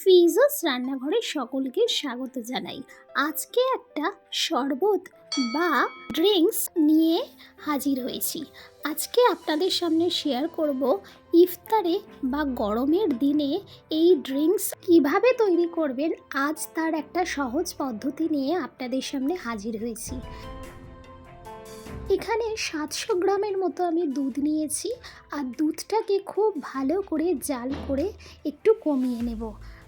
ফিজাস রান্নাঘরে সকলকে স্বাগত জানাই। আজকে একটা শরবত বা ড্রিঙ্কস নিয়ে হাজির হয়েছি। আজকে আপনাদের সামনে শেয়ার করব ইফতারে বা গরমের দিনে এই ড্রিঙ্কস কীভাবে তৈরি করবেন, আজ তার একটা সহজ পদ্ধতি নিয়ে আপনাদের সামনে হাজির হয়েছি। এখানে সাতশো গ্রামের মতো আমি দুধ নিয়েছি, আর দুধটাকে খুব ভালো করে জাল করে একটু কমিয়ে নেব।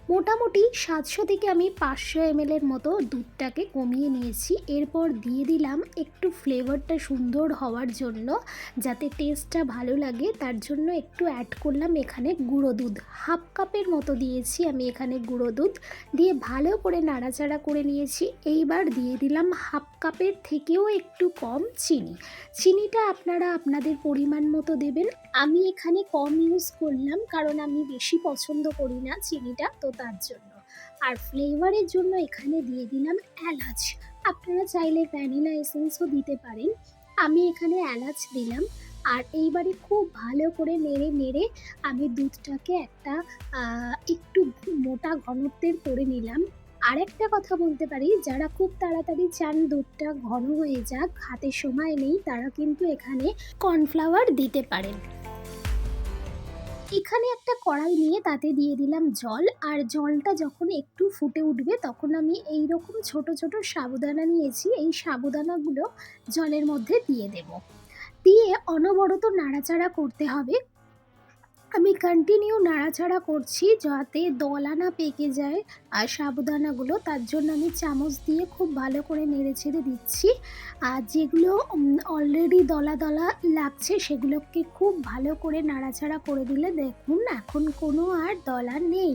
মোটামুটি সাতশো থেকে আমি পাঁচশো এমএলের মতো দুধটাকে কমিয়ে নিয়েছি। এরপর দিয়ে দিলাম একটু ফ্লেভারটা সুন্দর হওয়ার জন্য, যাতে টেস্টটা ভালো লাগে। তার জন্য একটু অ্যাড করলাম এখানে গুঁড়ো দুধ। হাফ কাপের মতো দিয়েছি আমি এখানে গুঁড়ো দুধ। দিয়ে ভালো করে নাড়াচাড়া করে নিয়েছি। এইবার দিয়ে দিলাম হাফ কাপের থেকেও একটু কম চিনি। চিনিটা আপনারা আপনাদের পরিমাণ মতো দেবেন। আমি এখানে কম ইউজ করলাম, কারণ আমি বেশি পছন্দ করি না চিনিটা। তো তার জন্য। আর ফ্লেভারের জন্য এখানে দিয়ে দিলাম এলাচ। আপনারা চাইলে ভ্যানিলা এসেন্সও দিতে পারেন। আমি এখানে এলাচ দিলাম। আর এইবারে খুব ভালো করে নেড়ে নেড়ে আমি দুধটাকে একটা একটু মোটা ঘনত্বের করে নিলাম। আরেকটা কথা বলতে পারি, যারা খুব তাড়াতাড়ি চান দুধটা ঘন হয়ে যাক, হাতে সময় নেই, তারা কিন্তু এখানে কর্নফ্লাওয়ার দিতে পারেন। এখানে একটা কড়াই নিয়ে তাতে দিয়ে দিলাম জল। আর জলটা যখন একটু ফুটে উঠবে, তখন আমি এই রকম ছোট ছোট সাবুদানা নিয়েছি। এই সাবুদানাগুলো জলের মধ্যে দিয়ে দেব। দিয়ে অনবরত নাড়াচাড়া করতে হবে। আমি কন্টিনিউ নাড়াচাড়া করছি যাতে দলা না পেকে যায় আর সাবুদানাগুলো তার জন্য আমি চামচ দিয়ে খুব ভালো করে নেড়ে ছেড়ে দিচ্ছি। আর যেগুলো অলরেডি দলা দলা লাগছে, সেগুলোকে খুব ভালো করে নাড়াচাড়া করে দিলে দেখুন এখন কোনো আর দলা নেই।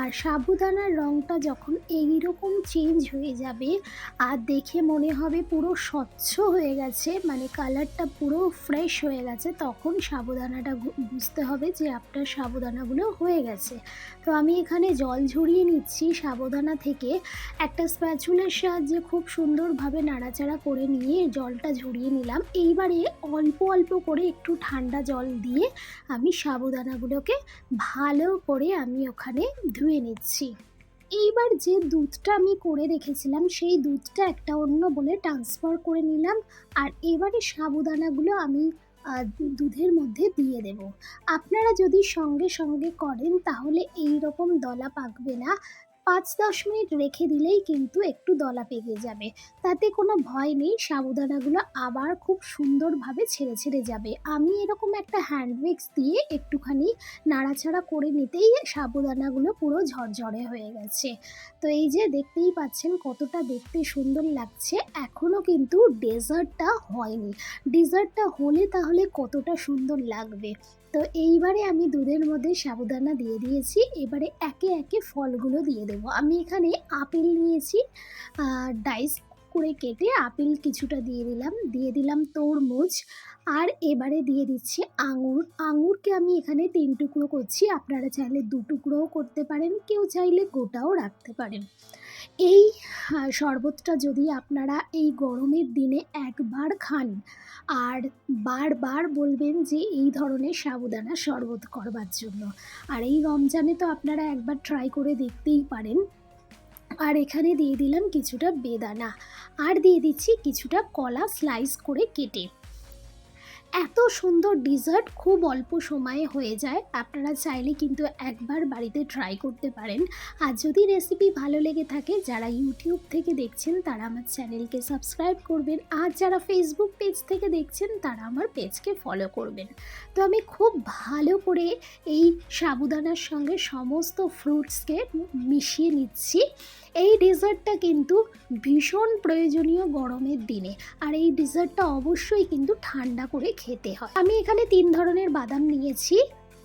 আর সাবুদানার রঙটা যখন এইরকম চেঞ্জ হয়ে যাবে, আর দেখে মনে হবে পুরো স্বচ্ছ হয়ে গেছে মানে কালারটা পুরো ফ্রেশ হয়ে গেছে, তখন সাবুদানাটা বুঝতে হবে যে আপনার সাবুদানাগুলো হয়ে গেছে। তো আমি এখানে জল ঝরিয়ে নিচ্ছি সাবুদানা থেকে। একটা স্প্যাচুলার সাহায্যে খুব সুন্দরভাবে নাড়াচাড়া করে নিয়ে জলটা ঝরিয়ে নিলাম। এইবারে অল্প অল্প করে একটু ঠান্ডা জল দিয়ে আমি সাবুদানাগুলোকে ভালো করে আমি ওখানে ধুয়ে নিচ্ছি। এইবার যে দুধটা আমি করে রেখেছিলাম, সেই দুধটা একটা অন্য বলে ট্রান্সফার করে নিলাম। আর এবারে সাবুদানাগুলো আমি দুধের মধ্যে দিয়ে দেব। আপনারা যদি সঙ্গে সঙ্গে করেন তাহলে এই রকম দলা পাকবে না। পাঁচ দশ মিনিট রেখে দিলেই কিন্তু একটু দলা পেকে যাবে। তাতে কোনো ভয় নেই, সাবুদানাগুলো আবার খুব সুন্দরভাবে ছেড়ে ছেড়ে যাবে। আমি এরকম একটা হ্যান্ড মিক্স দিয়ে একটুখানি নাড়াচাড়া করে নিতেই সাবুদানাগুলো পুরো ঝরঝরে হয়ে গেছে। তো এই যে দেখতেই পাচ্ছেন কতটা দেখতে সুন্দর লাগছে এখনও কিন্তু ডেজার্টটা হয়নি। ডেজার্টটা হলে তাহলে কতটা সুন্দর লাগবে? তো এইবারে আমি দুধের মধ্যে সাবুদানা দিয়ে দিয়েছি। এবারে একে একে ফলগুলো দিয়ে দেবো। আমি এখানে আপেল নিয়েছি ডাইস করে কেটে আপেল কিছুটা দিয়ে দিলাম। দিয়ে দিলাম তরমুজ, আর এবারে দিয়ে দিচ্ছি আঙুর। আঙুরকে আমি এখানে তিন টুকরো করছি। আপনারা চাইলে দু টুকরোও করতে পারেন, কেউ চাইলে গোটাও রাখতে পারেন। এই শরবতটা যদি আপনারা এই গরমের দিনে একবার খান, আর বারবার বলবেন যে এই ধরনের সাবুদানা শরবত করবার জন্য। আর এই রমজানে তো আপনারা একবার ট্রাই করে দেখতেই পারেন। আর এখানে দিয়ে দিলাম কিছুটা বেদানা। আর দিয়ে দিচ্ছি কিছুটা কলা স্লাইস করে কেটে। এত সুন্দর ডিজার্ট খুব অল্প সময়ে হয়ে যায়। আপনারা চাইলে কিন্তু একবার বাড়িতে ট্রাই করতে পারেন। আর যদি রেসিপি ভালো লেগে থাকে, যারা ইউটিউব থেকে দেখছেন, তারা আমার চ্যানেলকে সাবস্ক্রাইব করবেন। আর যারা ফেসবুক পেজ থেকে দেখছেন, তারা আমার পেজকে ফলো করবেন। তো আমি খুব ভালো করে এই সাবুদানার সঙ্গে সমস্ত ফ্রুটসকে মিশিয়ে নিচ্ছি। এই ডেজার্টটা কিন্তু ভীষণ প্রয়োজনীয় গরমের দিনে। আর এই ডেজার্টটা অবশ্যই কিন্তু ঠান্ডা করে খেতে হয়। আমি এখানে তিন ধরনের বাদাম নিয়েছি।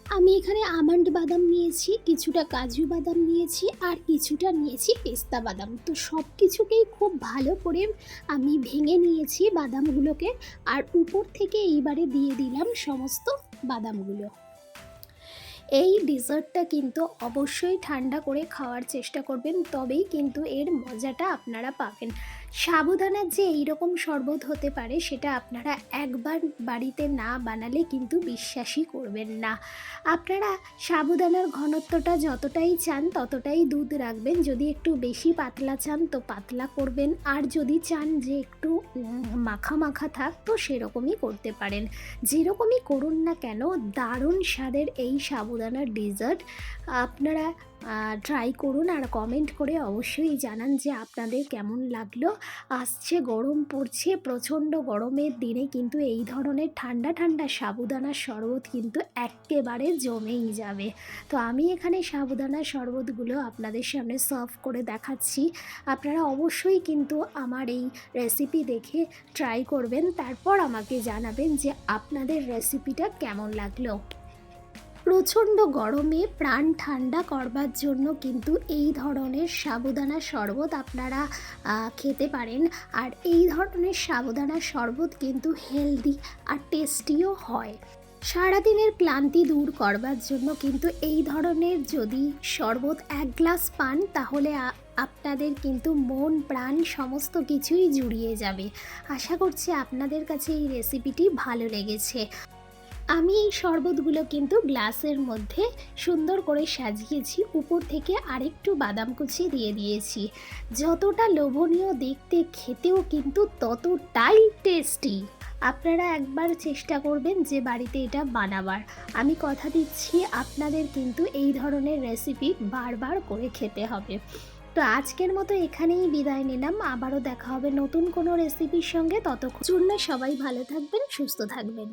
আমি এখানে আমন্ড বাদাম নিয়েছি, কিছুটা কাজু বাদাম নিয়েছি আর কিছুটা নিয়েছি পেস্তা বাদাম। তো সব কিছুকেই খুব ভালো করে আমি ভেঙে নিয়েছি বাদামগুলোকে আর উপর থেকে এইবারে দিয়ে দিলাম সমস্ত বাদামগুলো। এই ডিজার্টটা কিন্তু অবশ্যই ঠান্ডা করে খাওয়ার চেষ্টা করবেন, তবেই কিন্তু এর মজাটা আপনারা পাবেন। সাবুদানার যে এইরকম শরবত হতে পারে, সেটা আপনারা একবার বাড়িতে না বানালে কিন্তু বিশ্বাসই করবেন না। আপনারা সাবুদানার ঘনত্বটা যতটাই চান, ততটাই দুধ রাখবেন। যদি একটু বেশি পাতলা চান, তো পাতলা করবেন। আর যদি চান যে একটু মাখা মাখা থাক, তো সেরকমই করতে পারেন। যেরকমই করুন না কেন, দারুণ স্বাদের এই সাবুদানার ডেজার্ট। আপনারা ট্রাই করুন আর কমেন্ট করে অবশ্যই জানান যে আপনাদের কেমন লাগল। আসছে গরম, পড়ছে, প্রচণ্ড গরমের দিনে কিন্তু এই ধরনের ঠান্ডা ঠান্ডা সাবুদানার শরবত কিন্তু একেবারে জমেই যাবে। তো আমি এখানে সাবুদানার শরবতগুলো আপনাদের সামনে সার্ভ করে দেখাচ্ছি। আপনারা অবশ্যই কিন্তু আমার এই রেসিপি দেখে ট্রাই করবেন। তারপর আমাকে জানাবেন যে আপনাদের রেসিপিটা কেমন লাগল। প্রচণ্ড গরমে প্রাণ ঠান্ডা করবার জন্য কিন্তু এই ধরনের সাবুদানা শরবত আপনারা খেতে পারেন। আর এই ধরনের সাবুদানা শরবত কিন্তু হেলদি আর টেস্টিও হয়। সারাদিনের ক্লান্তি দূর করবার জন্য কিন্তু এই ধরনের যদি শরবত এক গ্লাস পান, তাহলে আপনাদের কিন্তু মন, প্রাণ সমস্ত কিছুই জুড়িয়ে যাবে। আশা করছি আপনাদের কাছে এই রেসিপিটি ভালো লেগেছে। আমি এই শরবতগুলো কিন্তু গ্লাসের মধ্যে সুন্দর করে সাজিয়েছি। উপর থেকে আরেকটু বাদাম কুচি দিয়ে দিয়েছি। যতটা লোভনীয় দেখতে, খেতেও কিন্তু ততটাই টেস্টি আপনারা একবার চেষ্টা করবেন যে বাড়িতে এটা বানাবার। আমি কথা দিচ্ছি, আপনাদের কিন্তু এই ধরনের রেসিপি বারবার করে খেতে হবে। তো আজকের মতো এখানেই বিদায় নিলাম। আবারও দেখা হবে নতুন কোনো রেসিপির সঙ্গে। ততক্ষণ জন্য সবাই ভালো থাকবেন, সুস্থ থাকবেন।